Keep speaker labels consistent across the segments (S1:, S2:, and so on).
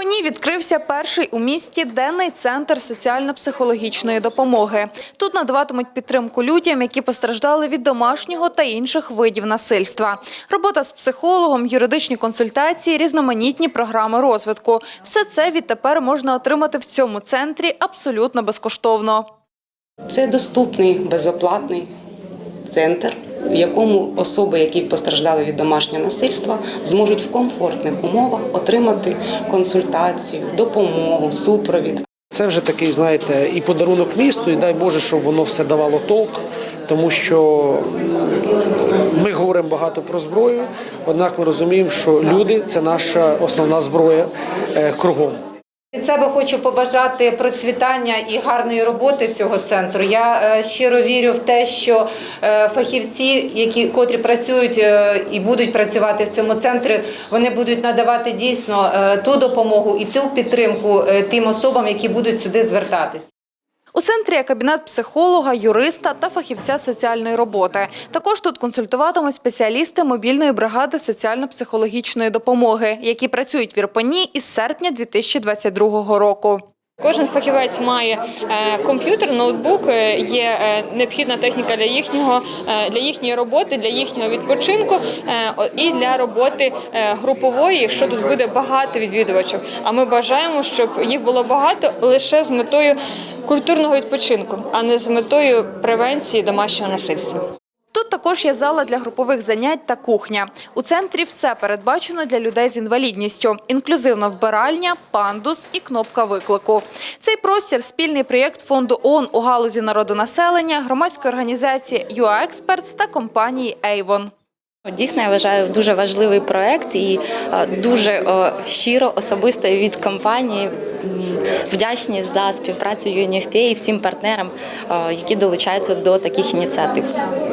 S1: Ірпені відкрився перший у місті денний центр соціально-психологічної допомоги. Тут надаватимуть підтримку людям, які постраждали від домашнього та інших видів насильства. Робота з психологом, юридичні консультації, різноманітні програми розвитку. Все це відтепер можна отримати в цьому центрі абсолютно безкоштовно.
S2: Це доступний безоплатний центр, в якому особи, які постраждали від домашнього насильства, зможуть в комфортних умовах отримати консультацію, допомогу, супровід.
S3: Це вже такий, знаєте, і подарунок місту, і дай Боже, щоб воно все давало толк, тому що ми говоримо багато про зброю, однак ми розуміємо, що люди це наша основна зброя е, кругом.
S4: Від себе хочу побажати процвітання і гарної роботи цього центру. Я е, щиро вірю в те, що е, фахівці, які котрі працюють е, і будуть працювати в цьому центрі, вони будуть надавати дійсно ту допомогу і ту підтримку тим особам, які будуть сюди звертатись.
S1: У центрі є кабінет психолога, юриста та фахівця соціальної роботи. Також тут консультуватимуть спеціалісти мобільної бригади соціально-психологічної допомоги, які працюють в Ірпені із серпня 2022 року.
S5: Кожен фахівець має е, комп'ютер, ноутбук, е, є е, необхідна техніка для їхнього для їхньої роботи, для їхнього відпочинку і для роботи групової, якщо тут буде багато відвідувачів. А ми бажаємо, щоб їх було багато лише з метою культурного відпочинку, а не з метою превенції домашнього насильства.
S1: Тут також є зала для групових занять та кухня. У центрі все передбачено для людей з інвалідністю: інклюзивна вбиральня, пандус і кнопка виклику. Цей простір спільний проєкт фонду ООН у галузі народонаселення, громадської організації UA та компанії Avon.
S6: Дійсно, я вважаю дуже важливий проект і дуже щиро особисто від компанії вдячні за співпрацю UNFPA і всім партнерам, які долучаються до таких ініціатив.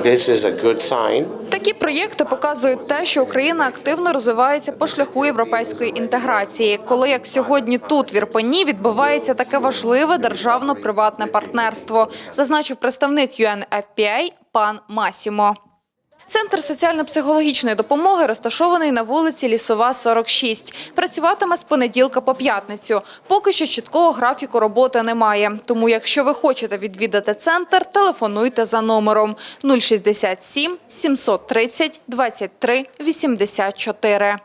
S7: This is a good sign.
S1: Такі проєкти показують те, що Україна активно розвивається по шляху європейської інтеграції, коли як сьогодні тут в Ірпені відбувається таке важливе державно-приватне партнерство, зазначив представник UNFPA пан Масімо. Центр соціально-психологічної допомоги розташований на вулиці Лісова, 46. Працюватиме з понеділка по п'ятницю. Поки що чіткого графіку роботи немає. Тому, якщо ви хочете відвідати центр, телефонуйте за номером 067 730 23 84.